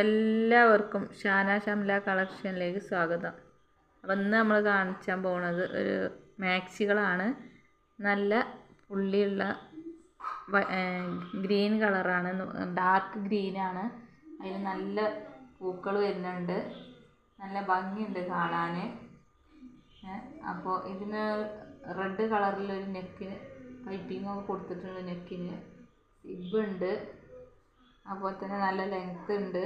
എല്ലാവർക്കും ഷാന ഷംല കളക്ഷനിലേക്ക് സ്വാഗതം. അപ്പം ഇന്ന് നമ്മൾ കാണിച്ചാൻ പോകുന്നത് ഒരു മാക്സികളാണ്. നല്ല പുള്ളിയുള്ള ഗ്രീൻ കളറാണ്. ഡാർക്ക് ഗ്രീനാണ്. അതിൽ നല്ല പൂക്കൾ വരുന്നുണ്ട്. നല്ല ഭംഗിയുണ്ട് കാണാൻ അപ്പോൾ ഇതിന് റെഡ് കളറിലൊരു നെക്കിന് പൈപ്പിംഗ് ഒക്കെ കൊടുത്തിട്ടുണ്ട് നെക്കിന് സിബുണ്ട്. അതുപോലെ തന്നെ നല്ല ലെങ്ത് ഉണ്ട്.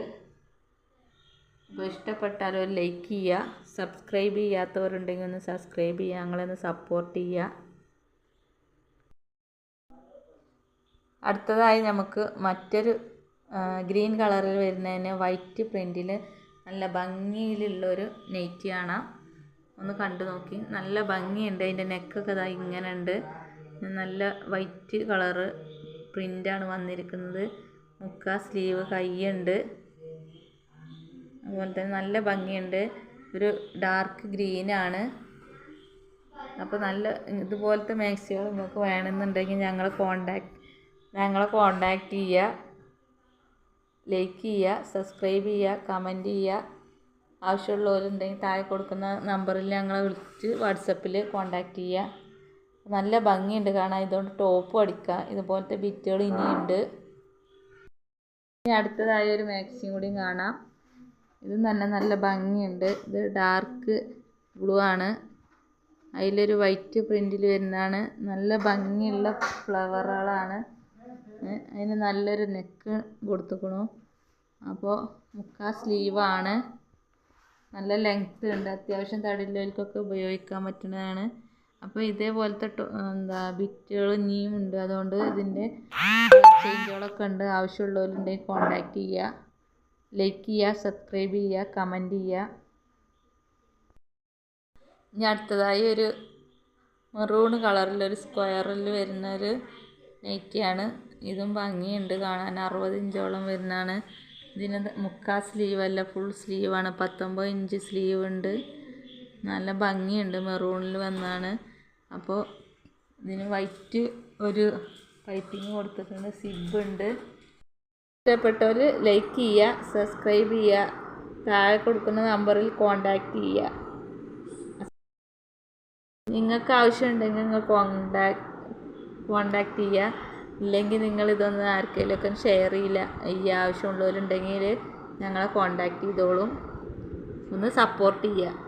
അപ്പോൾ ഇഷ്ടപ്പെട്ടാൽ ഒരു ലൈക്ക് ചെയ്യുക. സബ്സ്ക്രൈബ് ചെയ്യാത്തവരുണ്ടെങ്കിൽ ഒന്ന് സബ്സ്ക്രൈബ് ചെയ്യുക. ഞങ്ങളൊന്ന് സപ്പോർട്ട് ചെയ്യുക. അടുത്തതായി നമുക്ക് മറ്റൊരു ഗ്രീൻ കളറിൽ വരുന്നതിന് വൈറ്റ് പ്രിന്റിൽ നല്ല ഭംഗിയിലുള്ളൊരു നെയ്റ്റ് കാണാം. ഒന്ന് കണ്ടു നോക്കി. നല്ല ഭംഗിയുണ്ട്. അതിന്റെ നെക്കൊക്കെ ഇതാ ഇങ്ങനെ ഉണ്ട്. നല്ല വൈറ്റ് കളറ് പ്രിന്റാണ് വന്നിരിക്കുന്നത്. മുക്ക സ്ലീവ് കൈയുണ്ട് അതുപോലെ തന്നെ നല്ല ഭംഗിയുണ്ട്. ഒരു ഡാർക്ക് ഗ്രീനാണ്. അപ്പോൾ നല്ല ഇതുപോലത്തെ മാക്സികൾ നിങ്ങൾക്ക് വേണമെന്നുണ്ടെങ്കിൽ ഞങ്ങളെ കോണ്ടാക്ട് ഞങ്ങളെ കോണ്ടാക്ട് ചെയ്യുക. ലൈക്ക് ചെയ്യുക സബ്സ്ക്രൈബ് ചെയ്യുക കമന്റ് ചെയ്യുക. ആവശ്യമുള്ളവരുണ്ടെങ്കിൽ താഴെ കൊടുക്കുന്ന നമ്പറിൽ ഞങ്ങളെ വിളിച്ച് വാട്സപ്പിൽ കോണ്ടാക്ട് ചെയ്യുക. നല്ല ഭംഗിയുണ്ട് കാണാൻ. ഇതുകൊണ്ട് ടോപ്പ് അടിക്കുക ഇതുപോലത്തെ ബിറ്റുകൾ ഇനിയുണ്ട്. ഇനി അടുത്തതായി ഒരു മാക്സിയും കൂടി കാണാം. ഇതും തന്നെ നല്ല ഭംഗിയുണ്ട്. ഇത് ഡാർക്ക് ബ്ലൂ ആണ്. അതിലൊരു വൈറ്റ് പ്രിന്റിൽ വരുന്നതാണ്. നല്ല ഭംഗിയുള്ള ഫ്ലവറുകളാണ്. അതിന് നല്ലൊരു നെക്ക് കൊടുത്തുക്കണു. അപ്പോൾ മുക്കാ സ്ലീവാണ് നല്ല ലെങ്ത് ഉണ്ട്. അത്യാവശ്യം തടിയുള്ളവർക്കൊക്കെ ഉപയോഗിക്കാൻ പറ്റുന്നതാണ്. അപ്പോൾ ഇതേപോലത്തെ എന്താ ബിറ്റുകൾ ഇനിയും ഉണ്ട്. അതുകൊണ്ട് ഇതിന്റെ ചേഞ്ചുകളൊക്കെ ഉണ്ട്. ആവശ്യമുള്ളവരുണ്ടെങ്കിൽ കോണ്ടാക്ട് ചെയ്യുക. ലൈക്ക് ചെയ്യുക സബ്സ്ക്രൈബ് ചെയ്യുക കമന്റ് ചെയ്യുക. ഇനി അടുത്തതായി ഒരു മെറൂൺ കളറിലൊരു സ്ക്വയറിൽ വരുന്ന ഒരു നൈറ്റിയാണ്. ഇതും ഭംഗിയുണ്ട് കാണാൻ. അറുപത് ഇഞ്ചോളം വരുന്നതാണ്. ഇതിന് മുക്കാ സ്ലീവ് അല്ല ഫുൾ സ്ലീവാണ് പത്തൊമ്പത് ഇഞ്ച് സ്ലീവ് ഉണ്ട്. നല്ല ഭംഗിയുണ്ട് മെറൂണിൽ വന്നാണ് അപ്പോൾ ഇതിന് വൈറ്റ് ഒരു പൈപ്പിങ് കൊടുത്തിട്ടുണ്ട്. സിബ് ഉണ്ട്. ഇഷ്ടപ്പെട്ടവർ ലൈക്ക് ചെയ്യുക സബ്സ്ക്രൈബ് ചെയ്യുക. താഴെ കൊടുക്കുന്ന നമ്പറിൽ കോണ്ടാക്ട് ചെയ്യുക. നിങ്ങൾക്ക് ആവശ്യമുണ്ടെങ്കിൽ നിങ്ങൾ കോണ്ടാക്ട് കോണ്ടാക്ട് ചെയ്യുക. ഇല്ലെങ്കിൽ നിങ്ങൾ ഇതൊന്ന് ആർക്കെങ്കിലുമൊക്കെ ഷെയർ ചെയ്യില്ല. ഈ ആവശ്യമുള്ളവരുണ്ടെങ്കിൽ ഞങ്ങളെ കോണ്ടാക്ട് ചെയ്തോളും. ഒന്ന് സപ്പോർട്ട് ചെയ്യുക.